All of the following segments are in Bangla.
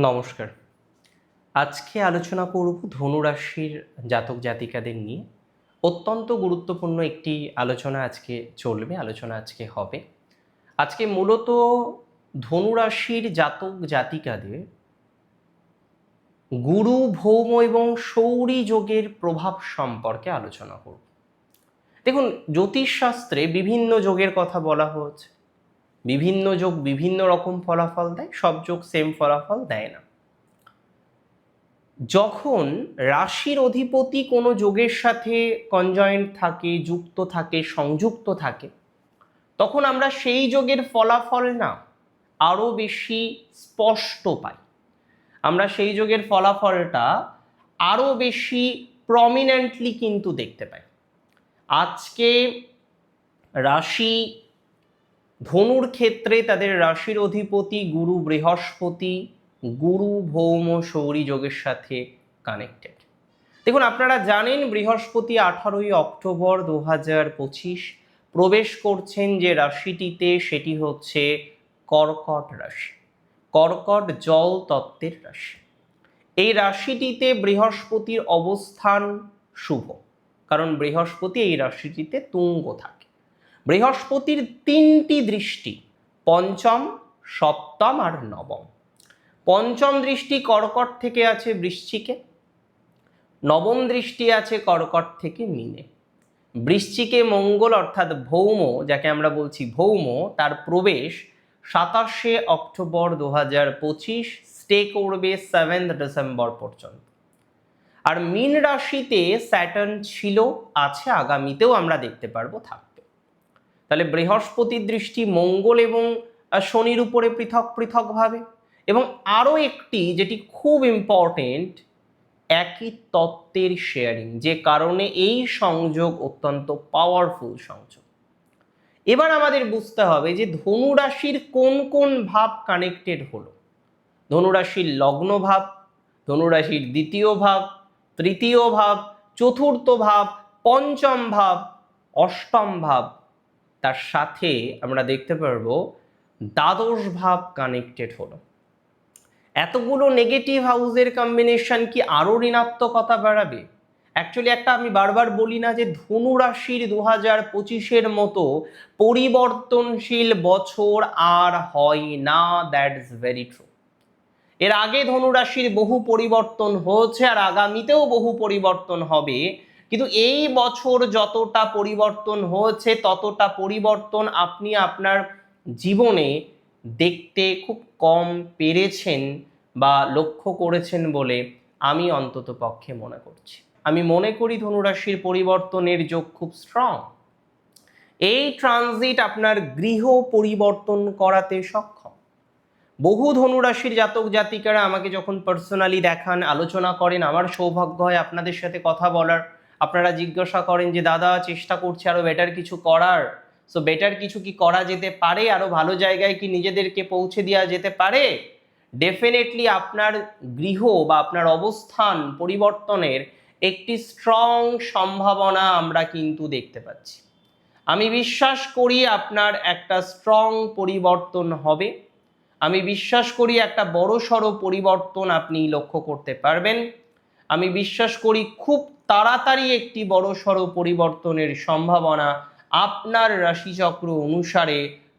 নমস্কার। আজকে আলোচনা করব ধনুরাশির জাতক জাতিকাদের নিয়ে। অত্যন্ত গুরুত্বপূর্ণ একটি আলোচনা আজকে চলবে, আলোচনা আজকে হবে। আজকে মূলত ধনুরাশির জাতক জাতিকাদের গুরু, ভৌম এবং সৌরী যোগের প্রভাব সম্পর্কে আলোচনা করব। দেখুন, জ্যোতিষশাস্ত্রে বিভিন্ন যোগের কথা বলা হয়েছে। বিভিন্ন যোগ বিভিন্ন রকম ফলাফল দেয়, সব যোগ সেম ফলাফল দেয় না। যখন রাশির অধিপতি কোনো যোগের সাথে কনজয়েন্ট থাকে, যুক্ত থাকে, সংযুক্ত থাকে, তখন আমরা সেই যোগের ফলাফল না আরও বেশি স্পষ্ট পাই। আমরা সেই যোগের ফলাফলটা আরও বেশি প্রমিনেন্টলি কিন্তু দেখতে পাই। আজকে রাশি ধনুর ক্ষেত্রে তাদের রাশির অধিপতি গুরু বৃহস্পতি, গুরু ভৌম সৌরী যোগের সাথে কানেক্টেড দেখুন, আপনারা জানেন বৃহস্পতি আঠারোই অক্টোবর দু হাজার পঁচিশ প্রবেশ করছেন যে রাশিটিতে, সেটি হচ্ছে কর্কট রাশি, কর্কট জল তত্ত্বের রাশি। এই রাশিটিতে বৃহস্পতির অবস্থান শুভ, কারণ বৃহস্পতি এই রাশিটিতে তুঙ্গ থাকে। বৃহস্পতির তিনটি দৃষ্টি, পঞ্চম, সপ্তম আর নবম। পঞ্চম দৃষ্টি কর্কট থেকে আছে বৃশ্চিকে, নবম দৃষ্টি আছে কর্কট থেকে মিনে। বৃশ্চিকে মঙ্গল অর্থাৎ ভৌম, যাকে আমরা বলছি ভৌম, তার প্রবেশ সাতাশে অক্টোবর দু হাজার পঁচিশ স্টে করবে সেভেন্থ ডিসেম্বর পর্যন্ত। আর মীন রাশিতে স্যাটার্ন ছিল, আছে, আগামীতেও আমরা দেখতে পারব থাকবে। তাহলে বৃহস্পতির দৃষ্টি মঙ্গল এবং শনির উপরে পৃথক পৃথকভাবে। এবং আরও একটি যেটি খুব ইম্পর্টেন্ট একই তত্ত্বের শেয়ারিং যে কারণে এই সংযোগ অত্যন্ত পাওয়ারফুল সংযোগ। এবার আমাদের বুঝতে হবে যে ধনুরাশির কোন কোন ভাব কানেক্টেড হলো। ধনুরাশির লগ্ন ভাব, ধনুরাশির দ্বিতীয় ভাব, তৃতীয় ভাব, চতুর্থ ভাব, পঞ্চম ভাব, অষ্টম ভাব তার সাথে আমরা দেখতে পারব দ্বাদশ ভাব কানেক্টেড হলো। এতগুলো নেগেটিভ হাউসের কম্বিনেশন কি আরও ঋণাত্মকতা বাড়াবে? অ্যাকচুয়ালি একটা আমি বারবার বলি না যে ধনু রাশির দু হাজার পঁচিশের মতো পরিবর্তনশীল বছর আর হয় না দ্যাটস ভেরি ট্রু এর আগে ধনুরাশির বহু পরিবর্তন হয়েছে আর আগামীতেও বহু পরিবর্তন হবে। কিন্তু এই বছর যতটা পরিবর্তন হয়েছে, ততটা পরিবর্তন আপনি আপনার জীবনে দেখতে খুব কম পেরেছেন বা লক্ষ্য করেছেন বলে আমি অন্তত পক্ষে মনে করছি। আমি মনে করি ধনুরাশির পরিবর্তনের যোগ খুব স্ট্রং এই ট্রানজিট আপনার গৃহ পরিবর্তন করাতে সক্ষম। বহু ধনুরাশির জাতক জাতিকারা আমাকে যখন পার্সোনালি দেখান, আলোচনা করেন, আমার সৌভাগ্য হয় আপনাদের সাথে কথা বলার আপনারা জিজ্ঞাসা করেন যে, দাদা, চেষ্টা করছে আরও বেটার কিছু করার। সো বেটার কিছু কি করা যেতে পারে? আরও ভালো জায়গায় কি নিজেদেরকে পৌঁছে দেওয়া যেতে পারে? ডেফিনেটলি আপনার গৃহ বা আপনার অবস্থান পরিবর্তনের একটি স্ট্রং সম্ভাবনা আমরা কিন্তু দেখতে পাচ্ছি। আমি বিশ্বাস করি আপনার একটা স্ট্রং পরিবর্তন হবে। আমি বিশ্বাস করি একটা বড় সড়ো পরিবর্তন আপনি লক্ষ্য করতে পারবেন। আমি বিশ্বাস করি খুব তাড়াতাড়ি একটি বড় সড়ো পরিবর্তনের সম্ভাবনা আপনার রাশিচক্র অনুসারে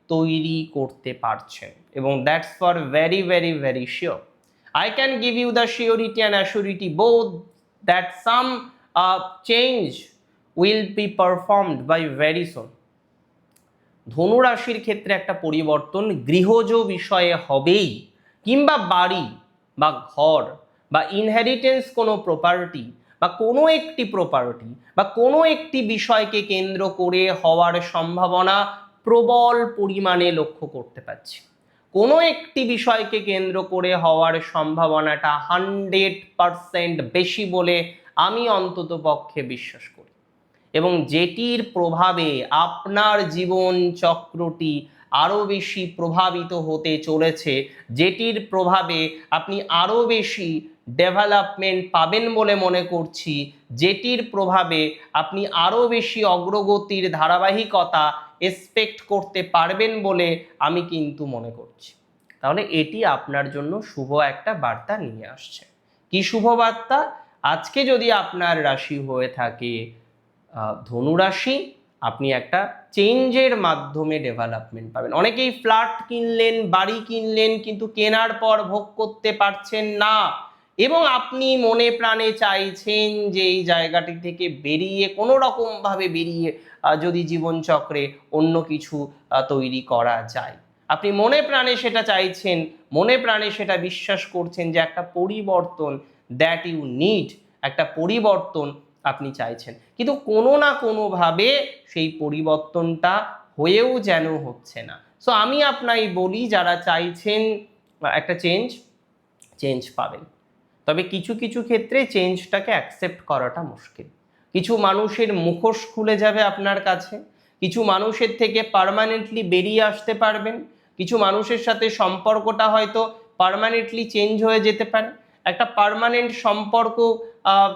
তৈরি করতে পারছেন এবং that's for very very very sure I can give you the surety and assurity both that some change will be performed by very soon ধনুরাশির ক্ষেত্রে একটা পরিবর্তন গৃহজ বিষয়ে হবেই কিংবা বাড়ি বা ঘর বা ইনহেরিটেন্স কোনো প্রপার্টি বা কোনো একটি প্রপার্টি বা কোনো একটি বিষয়কে কেন্দ্র করে হওয়ার সম্ভাবনা প্রবল পরিমাণে লক্ষ্য করতে পারছি। কোনো একটি বিষয়কে কেন্দ্র করে হওয়ার সম্ভাবনাটা হান্ড্রেড পারসেন্ট বেশি বলে আমি অন্তত পক্ষে বিশ্বাস করি। এবং যেটির প্রভাবে আপনার জীবন চক্রটি আরও বেশি প্রভাবিত হতে চলেছে, যেটির প্রভাবে আপনি আরও বেশি ডেভেলপমেন্ট পাবেন বলে মনে করছি। যেটির প্রভাবে আপনি আরও বেশি অগ্রগতির ধারাবাহিকতা এক্সপেক্ট করতে পারবেন বলে আমি কিন্তু মনে করছি। তাহলে এটি আপনার জন্য শুভ একটা বার্তা নিয়ে আসছে। কি শুভ বার্তা? আজকে যদি আপনার রাশি হয়ে থাকে আহ, ধনু রাশি আপনি একটা চেঞ্জের মাধ্যমে ডেভেলপমেন্ট পাবেন। অনেকেই ফ্ল্যাট কিনলেন বাড়ি কিনলেন কিন্তু কেনার পর ভোগ করতে পারছেন না। এবং আপনি মনে প্রাণে চাইছেন যে এই জায়গাটি থেকে বেরিয়ে কোনো রকমভাবে বেরিয়ে যদি জীবনচক্রে অন্য কিছু তৈরি করা যায়। আপনি মনে প্রাণে সেটা চাইছেন, মনে প্রাণে সেটা বিশ্বাস করছেন যে একটা পরিবর্তন দ্যাট ইউ নিড একটা পরিবর্তন আপনি চাইছেন। কিন্তু কোনো না কোনোভাবে সেই পরিবর্তনটা হয়েও যেন হচ্ছে না। সো আমি আপনাই বলি, যারা চাইছেন একটা চেঞ্জ চেঞ্জ পাবেন। তবে কিছু কিছু ক্ষেত্রে চেঞ্জটাকে অ্যাকসেপ্ট করাটা মুশকিল। কিছু মানুষের মুখোশ খুলে যাবে আপনার কাছে, কিছু মানুষের থেকে পার্মানেন্টলি বেরিয়ে আসতে পারবেন, কিছু মানুষের সাথে সম্পর্কটা হয়তো পার্মানেন্টলি চেঞ্জ হয়ে যেতে পারে। একটা পার্মানেন্ট সম্পর্ক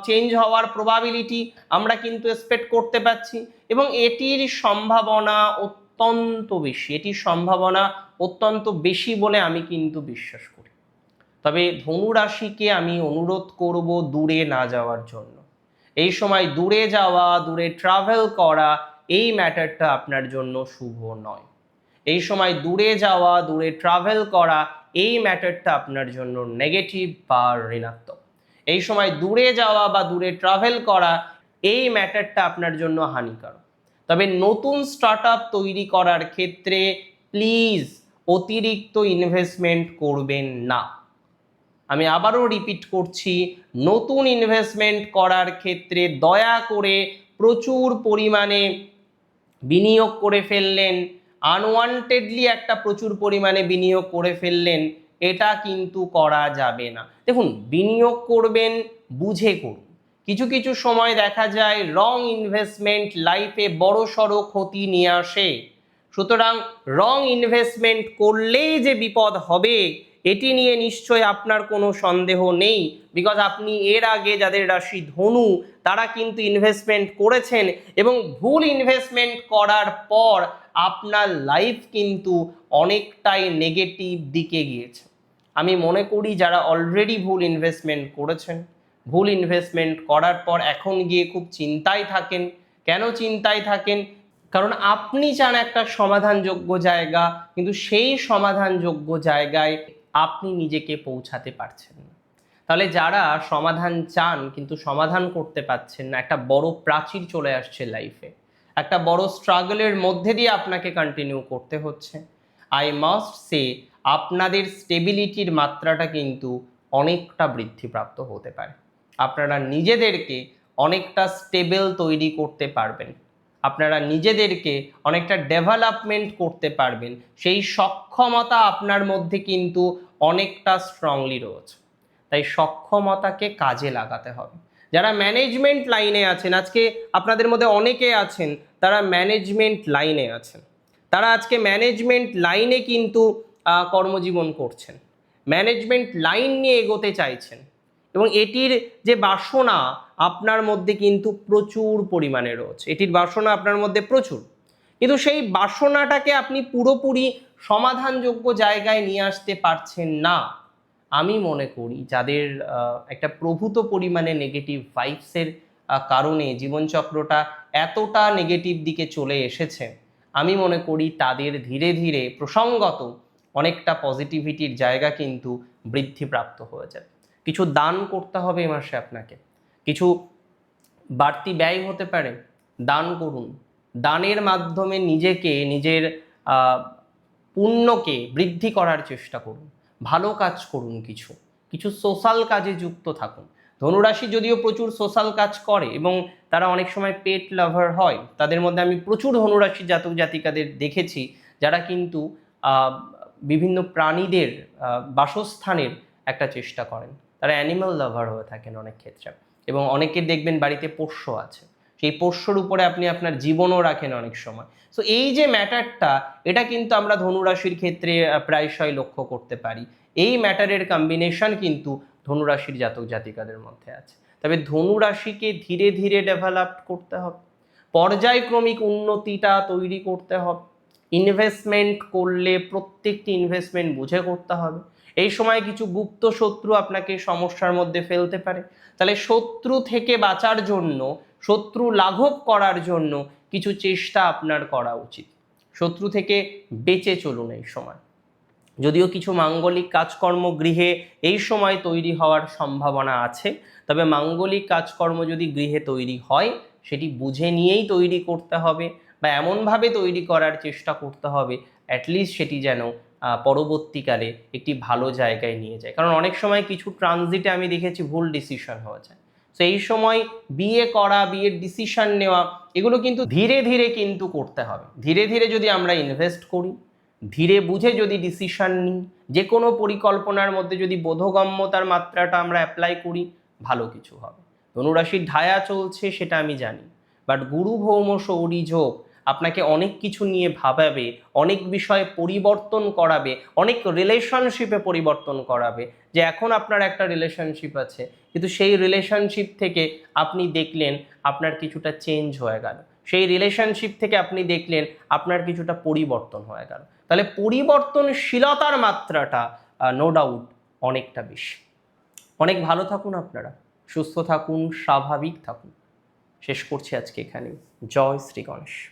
চেঞ্জ হওয়ার প্রবাবিলিটি আমরা কিন্তু এক্সপেক্ট করতে পারছি এবং এটির সম্ভাবনা অত্যন্ত বেশি, এটির সম্ভাবনা অত্যন্ত বেশি বলে আমি কিন্তু বিশ্বাস করি। তবে ধনু রাশিকে আমি অনুরোধ করব দূরে না যাওয়ার জন্য। এই সময় দূরে যাওয়া, দূরে ট্রাভেল করা, এই ম্যাটারটা আপনার জন্য শুভ নয়। এই সময় দূরে যাওয়া, দূরে ট্রাভেল করা, এই ম্যাটারটা আপনার জন্য নেগেটিভ বা ঋণাত্মক। এই সময় দূরে যাওয়া বা দূরে ট্রাভেল করা, এই ম্যাটারটা আপনার জন্য হানিকারক। তবে নতুন স্টার্ট তৈরি করার ক্ষেত্রে প্লিজ অতিরিক্ত ইনভেস্টমেন্ট করবেন না। আমি আবারও রিপিট করছি, নতুন ইনভেস্টমেন্ট করার ক্ষেত্রে দয়া করে প্রচুর পরিমাণে বিনিয়োগ করে ফেললেন আনওয়ান্টেডলি একটা প্রচুর পরিমাণে বিনিয়োগ করে ফেললেন, এটা কিন্তু করা যাবে না। দেখুন, বিনিয়োগ করবেন বুঝে করুন। কিছু কিছু সময় দেখা যায় রং ইনভেস্টমেন্ট লাইফে বড় সড়ো ক্ষতি নিয়ে আসে। সুতরাং রং ইনভেস্টমেন্ট করলেই যে বিপদ হবে এটি নিয়ে নিশ্চয় আপনার কোনো সন্দেহ নেই বিকজ আপনি এর আগে যাদের রাশি ধনু, তারা কিন্তু ইনভেস্টমেন্ট করেছেন এবং ভুল ইনভেস্টমেন্ট করার পর আপনার লাইফ কিন্তু অনেকটাই নেগেটিভ দিকে গিয়েছে। আমি মনে করি যারা অলরেডি ভুল ইনভেস্টমেন্ট করেছেন, ভুল ইনভেস্টমেন্ট করার পর এখন গিয়ে খুব চিন্তায় থাকেন। কেন চিন্তায় থাকেন? কারণ আপনি চান একটা সমাধানযোগ্য জায়গা, কিন্তু সেই সমাধানযোগ্য জায়গায় আপনি নিজেকে পৌঁছাতে পারছেন। তাহলে যারা সমাধান চান কিন্তু সমাধান করতে পারছেন না, একটা বড় প্রাচীর চলে আসছে লাইফে একটা বড় স্ট্রাগলের মধ্যে দিয়ে আপনাকে কন্টিনিউ করতে হচ্ছে। আই মাস্ট সে আপনাদের স্টেবিলিটির মাত্রাটা কিন্তু অনেকটা বৃদ্ধিপ্রাপ্ত হতে পারে। আপনারা নিজেদেরকে অনেকটা স্টেবল তৈরি করতে পারবেন। আপনারা নিজেদেরকে অনেকটা ডেভেলপমেন্ট করতে পারবেন। সেই সক্ষমতা আপনার মধ্যে কিন্তু অনেকটা স্ট্রংলি রয়েছে। তাই সক্ষমতাকে কাজে লাগাতে হবে। যারা ম্যানেজমেন্ট লাইনে আছেন, আজকে আপনাদের মধ্যে অনেকে আছেন, তারা ম্যানেজমেন্ট লাইনে আছেন। তারা আজকে ম্যানেজমেন্ট লাইনে কিন্তু কর্মজীবন করছেন। ম্যানেজমেন্ট লাইন নিয়ে এগোতে চাইছেন। এবং এটির যে বাসনা আপনার মধ্যে কিন্তু প্রচুর পরিমাণে রয়েছে। এটির বাসনা আপনার মধ্যে প্রচুর। কিন্তু সেই বাসনাটাকে আপনি পুরোপুরি সমাধানযোগ্য জায়গায় নিয়ে আসতে পারছেন না। আমি মনে করি যাদের একটা প্রভূত পরিমাণে নেগেটিভ ভাইবসের কারণে জীবনচক্রটা এতটা নেগেটিভ দিকে চলে এসেছে, আমি মনে করি তাদের ধীরে ধীরে প্রসঙ্গত অনেকটা পজিটিভিটির জায়গা কিন্তু বৃদ্ধিপ্রাপ্ত হয়ে যাবে। কিছু দান করতে হবে এ মাসে আপনাকে। কিছু বাড়তি ব্যয় হতে পারে। দান করুন। দানের মাধ্যমে নিজেকে, নিজের পুণ্যকে বৃদ্ধি করার চেষ্টা করুন। ভালো কাজ করুন কিছু। কিছু সোশ্যাল কাজে যুক্ত থাকুন। ধনুরাশি যদিও প্রচুর সোশ্যাল কাজ করে এবং তারা অনেক সময় পেট লাভার হয়, তাদের মধ্যে আমি প্রচুর ধনুরাশি জাতক জাতিকাদের দেখেছি যারা কিন্তু বিভিন্ন প্রাণীদের বাসস্থানের একটা চেষ্টা করেন। তারা অ্যানিম্যাল লাভার হয়ে থাকেন অনেক ক্ষেত্রে। এবং অনেকে দেখবেন বাড়িতে পোষ্য আছে। সেই পোষ্যর উপরে আপনি আপনার জীবনও রাখেন অনেক সময়। সো এই যে ম্যাটারটা, এটা কিন্তু আমরা ধনুরাশির ক্ষেত্রে প্রায়শই লক্ষ্য করতে পারি। এই ম্যাটারের কম্বিনেশন কিন্তু ধনুরাশির জাতক জাতিকাদের মধ্যে আছে। তবে ধনুরাশিকে ধীরে ধীরে ডেভেলপ করতে হবে। পর্যায়ক্রমিক উন্নতিটা তৈরি করতে হবে। ইনভেস্টমেন্ট করলে প্রত্যেকটি ইনভেস্টমেন্ট বুঝে করতে হবে। এই সময় কিছু গুপ্ত শত্রু আপনাকে সমস্যার মধ্যে ফেলতে পারে। তাহলে শত্রু থেকে বাঁচার জন্য, শত্রু লাঘব করার জন্য কিছু চেষ্টা আপনার করা উচিত। শত্রু থেকে বেঁচে চলুন এই সময়। যদিও কিছু মাঙ্গলিক কাজকর্ম গৃহে এই সময় তৈরি হওয়ার সম্ভাবনা আছে, তবে মাঙ্গলিক কাজকর্ম যদি গৃহে তৈরি হয়, সেটি বুঝে নিয়েই তৈরি করতে হবে বা এমনভাবে তৈরি করার চেষ্টা করতে হবে অ্যাটলিস্ট সেটি যেন পরবর্তীকালে একটি ভালো জায়গায় নিয়ে যায়। কারণ অনেক সময় কিছু ট্রানজিটে আমি দেখেছি ভুল ডিসিশন হয়ে যায়। তো এই সময় বিয়ে করা বিয়ের ডিসিশন নেওয়া, এগুলো কিন্তু ধীরে ধীরে কিন্তু করতে হবে। ধীরে ধীরে যদি আমরা ইনভেস্ট করি, ধীরে বুঝে যদি ডিসিশন নিই, যে কোনো পরিকল্পনার মধ্যে যদি বোধগম্যতার মাত্রাটা আমরা অ্যাপ্লাই করি, ভালো কিছু হবে। ধনুরাশির ঢায়া চলছে সেটা আমি জানি। বাট গুরু ভৌম সৌরি যোগ আপনাকে অনেক কিছু নিয়ে ভাবাবে, অনেক বিষয়ে পরিবর্তন করাবে, অনেক রিলেশনশিপে পরিবর্তন করাবে, যে এখন আপনার একটা রিলেশনশিপ আছে। কিন্তু সেই রিলেশনশিপ থেকে আপনি দেখলেন আপনার কিছুটা চেঞ্জ হয়ে গেল। সেই রিলেশনশিপ থেকে আপনি দেখলেন আপনার কিছুটা পরিবর্তন হয়ে গেল। তাহলে পরিবর্তনশীলতার মাত্রাটা নো ডাউট অনেকটা বেশি। অনেক ভালো থাকুন আপনারা। সুস্থ থাকুন, স্বাভাবিক থাকুন। শেষ করছি আজকে এখানে জয় শ্রী গণেশ।